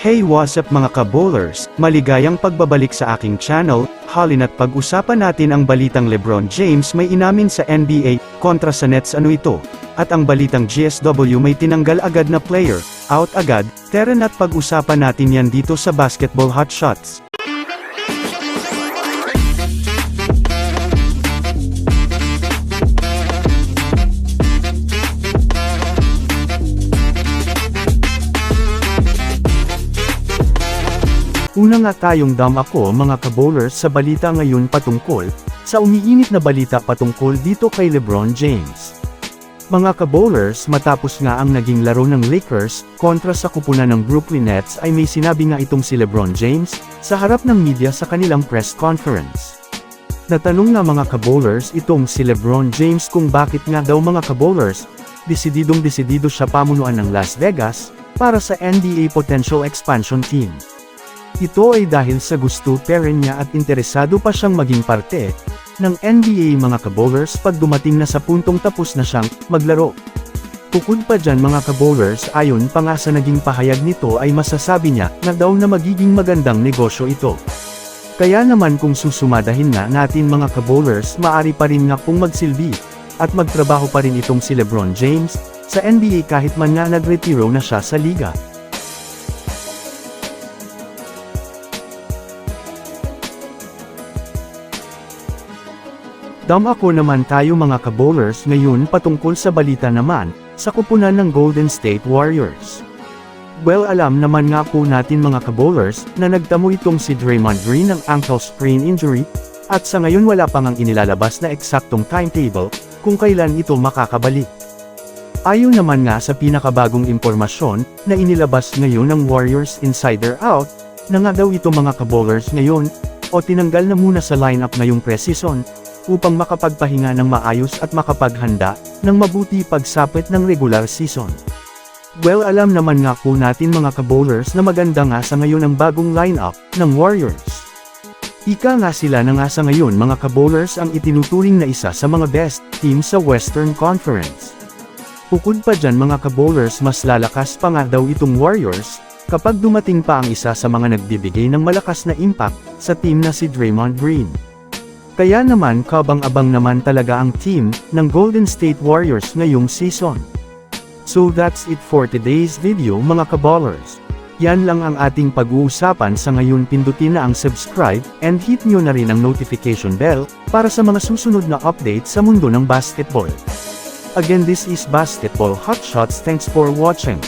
Hey what's up mga ka-bowlers, maligayang pagbabalik sa aking channel, halina't pag-usapan natin ang balitang Lebron James may inamin sa NBA, kontra sa Nets ano ito, at ang balitang GSW may tinanggal agad na player, out agad, tara na't pag-usapan natin yan dito sa Basketball Hot Shots. Una nga tayong dam ako mga kabowlers sa balita ngayon patungkol, sa umiinit na balita patungkol dito kay Lebron James. Mga kabowlers matapos nga ang naging laro ng Lakers, kontra sa kupunan ng Brooklyn Nets ay may sinabi nga itong si Lebron James, sa harap ng media sa kanilang press conference. Natanong nga mga kabowlers itong si Lebron James kung bakit nga daw mga kabowlers, desididong desidido siya pamunuan ng Las Vegas, para sa NBA Potential Expansion Team. Ito ay dahil sa gusto peren niya at interesado pa siyang maging parte ng NBA mga kabowlers pag dumating na sa puntong tapos na siyang maglaro. Bukod pa dyan mga kabowlers ayon pa nga sa naging pahayag nito ay masasabi niya na daw na magiging magandang negosyo ito. Kaya naman kung susumadahin nga natin mga kabowlers maari pa rin nga pong magsilbi at magtrabaho pa rin itong si Lebron James sa NBA kahit man nga nagretiro na siya sa liga. Dam ako naman tayo mga kabowlers ngayon patungkol sa balita naman, sa kupunan ng Golden State Warriors. Well alam naman nga po natin mga kabowlers, na nagtamo itong si Draymond Green ng ankle sprain injury, at sa ngayon wala pang ang inilalabas na eksaktong timetable, kung kailan ito makakabalik. Ayon naman nga sa pinakabagong impormasyon, na inilabas ngayon ng Warriors Insider Out, na nga daw ito mga kabowlers ngayon, o tinanggal na muna sa lineup ngayong preseason, upang makapagpahinga ng maayos at makapaghanda, ng mabuti pagsapit ng regular season. Well alam naman nga po natin mga kabowlers na maganda nga sa ngayon ang bagong lineup, ng Warriors. Ika nga sila na nga sa ngayon mga kabowlers ang itinuturing na isa sa mga best team sa Western Conference. Bukod pa dyan mga kabowlers mas lalakas pa nga daw itong Warriors, kapag dumating pa ang isa sa mga nagbibigay ng malakas na impact, sa team na si Draymond Green. Kaya naman kabang-abang naman talaga ang team, ng Golden State Warriors ngayong season. So that's it for today's video mga kaballers. Yan lang ang ating pag-uusapan sa ngayon pindutin na ang subscribe, and hit nyo na rin ang notification bell, para sa mga susunod na update sa mundo ng basketball. Again this is Basketball Hotshots thanks for watching.